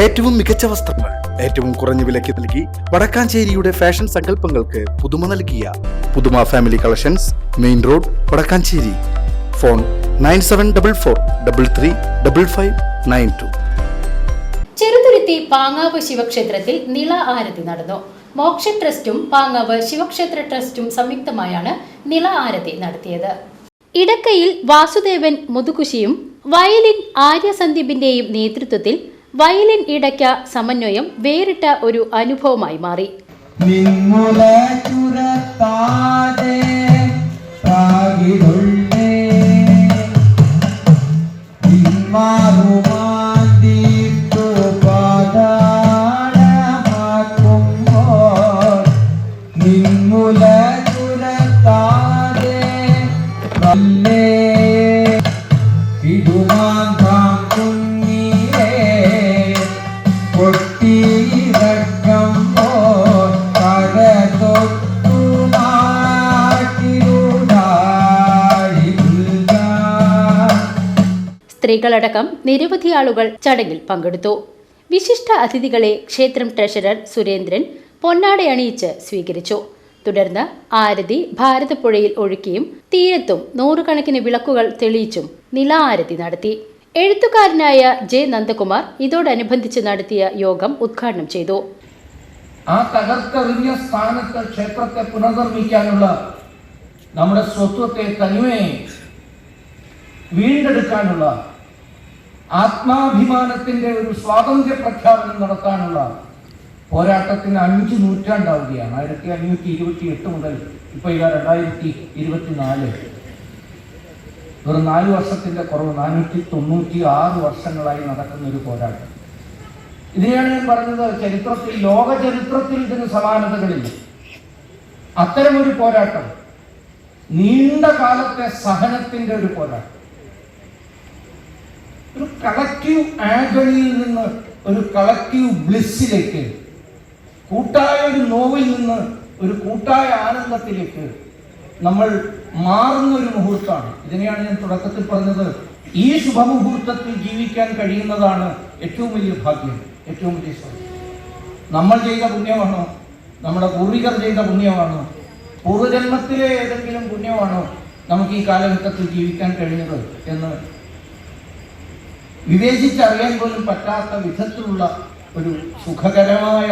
ഏറ്റവും മികച്ച വസ്ത്രങ്ങൾ ഏറ്റവും കുറഞ്ഞ വിലയ്ക്ക് നൽകി വടക്കാഞ്ചേരിയുടെ ഫാഷൻ സങ്കല്പങ്ങൾക്ക് പുതുമ നൽകിയ പുതുമ family collections main road Vadakkanchery. Phone nine seven double four double three double five nine two. Cheruthuruthy Pangavu ശിവക്ഷേത്രത്തിൽ നിള ആരതി നടന്നു. മോക്ഷ ട്രസ്റ്റും പാങ്ങാവ് ശിവക്ഷേത്ര ട്രസ്റ്റും സംയുക്തമായാണ് നിള ആരതി നടത്തിയത്. ഇടക്കയിൽ വാസുദേവൻ മുതുകുശിയും വയലിൻ ആര്യ സന്ദീപിന്റെയും നേതൃത്വത്തിൽ വയലിൻ ഇടയ്ക്ക സമന്വയം വേറിട്ട ഒരു അനുഭവമായി മാറി. നിന്മുല സ്ത്രീകളടക്കം നിരവധി ആളുകൾ ചടങ്ങിൽ പങ്കെടുത്തു. വിശിഷ്ട അതിഥികളെ ക്ഷേത്രം ട്രഷറർ സുരേന്ദ്രൻ പൊന്നാടയണിയിച്ച് സ്വീകരിച്ചു. തുടർന്ന് ആരതി ഭാരതപ്പുഴയിൽ ഒഴുക്കിയും തീരത്തും നൂറുകണക്കിന് വിളക്കുകൾ തെളിയിച്ചും നില ആരതി നടത്തി. എഴുത്തുകാരനായ ജെ നന്ദകുമാർ ഇതോടനുബന്ധിച്ച് നടത്തിയ യോഗം ഉദ്ഘാടനം ചെയ്തു. ആ തകർത്തെറിഞ്ഞ സ്ഥാനത്ത് ക്ഷേത്രത്തെ പുനർനിർമ്മിക്കാനുള്ള നമ്മുടെ സ്വത്വത്തെ തനിമയെ വീണ്ടെടുക്കാനുള്ള ആത്മാഭിമാനത്തിന്റെ ഒരു സ്വാതന്ത്ര്യ പ്രഖ്യാപനം നടത്താനുള്ള പോരാട്ടത്തിന് അഞ്ച് നൂറ്റാണ്ടാവുകയാണ്. ആയിരത്തി അഞ്ഞൂറ്റി ഇരുപത്തി എട്ട് മുതൽ ഇപ്പൊ ഇതാ രണ്ടായിരത്തി ഇരുപത്തിനാല്. ഒരു നാല് വർഷത്തിന്റെ കുറവ് നാനൂറ്റി തൊണ്ണൂറ്റി ആറ് വർഷങ്ങളായി നടക്കുന്ന ഒരു പോരാട്ടം. ഇതിനെയാണ് ഞാൻ പറഞ്ഞത് ചരിത്രത്തിൽ ലോക ചരിത്രത്തിൽ ഇതിന് സമാനതകളില്ല. അത്തരമൊരു പോരാട്ടം നീണ്ട കാലത്തെ സഹനത്തിന്റെ ഒരു പോരാട്ടം. കളക്റ്റീവ് ആഗണിയിൽ നിന്ന് ഒരു കളക്റ്റീവ് ബ്ലിസ്സിലേക്ക് കൂട്ടായ ഒരു നോവിൽ നിന്ന് ഒരു കൂട്ടായ ആനന്ദത്തിലേക്ക് നമ്മൾ മാറുന്ന ഒരു മുഹൂർത്തമാണ്. ഇതിനെയാണ് ഞാൻ തുടക്കത്തിൽ പറഞ്ഞത്. ഈ ശുഭമുഹൂർത്തത്തിൽ ജീവിക്കാൻ കഴിയുന്നതാണ് ഏറ്റവും വലിയ ഭാഗ്യം ഏറ്റവും വലിയ സ്വാഗതം നമ്മൾ ചെയ്ത പുണ്യമാണോ? നമ്മുടെ പൂർവികർ ചെയ്ത പുണ്യമാണോ? പൂർവജന്മത്തിലെ ഏതെങ്കിലും പുണ്യമാണോ നമുക്ക് ഈ കാലഘട്ടത്തിൽ ജീവിക്കാൻ കഴിഞ്ഞത് എന്ന് വിവേചിച്ചറിയാൻ പോലും പറ്റാത്ത വിധത്തിലുള്ള ഒരു സുഖകരമായ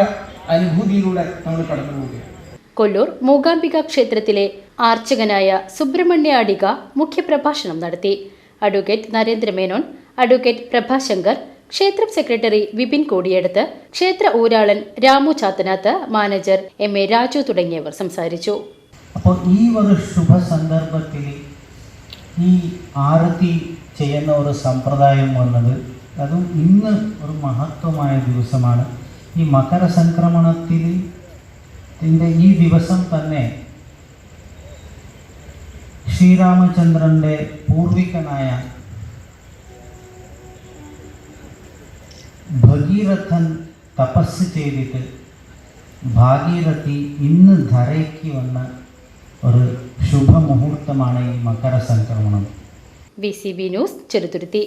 അനുഭൂതിയിലൂടെ നമ്മൾ കടന്നു പോവുകയാണ്. കൊല്ലൂർ മൂകാംബിക ക്ഷേത്രത്തിലെ ആർച്ചകനായ സുബ്രഹ്മണ്യ അടിക മുഖ്യപ്രഭാഷണം നടത്തി. അഡ്വക്കേറ്റ് നരേന്ദ്രമേനോൻ അഡ്വക്കേറ്റ് പ്രഭാശങ്കർ ക്ഷേത്രം സെക്രട്ടറി വിപിൻ കോടിയെടുത്ത് ക്ഷേത്ര ഊരാളൻ Ramu Chathanath manager M A Raju തുടങ്ങിയവർ സംസാരിച്ചു. അപ്പോൾ ഈ ഒരു ശുഭ സന്ദർഭത്തിൽ ഈ ആരതി ചെയ്യുന്ന ഒരു സമ്പ്രദായം വന്നത് അതും ഇന്ന് ഒരു മഹത്വമായ ദിവസമാണ്. ഈ മകര സംക്രമണത്തിൽ ഈ ദിവസം തന്നെ ശ്രീരാമചന്ദ്രന്റെ പൂർവികനായ ഭഗീരഥൻ തപസ് ചെയ്തിട്ട് ഭാഗീരഥി ഇന്ന് ധരയ്ക്ക് വന്ന ഒരു ശുഭമുഹൂർത്തമാണ് ഈ മകര സംക്രമണം. V C B news Cheruthuruthy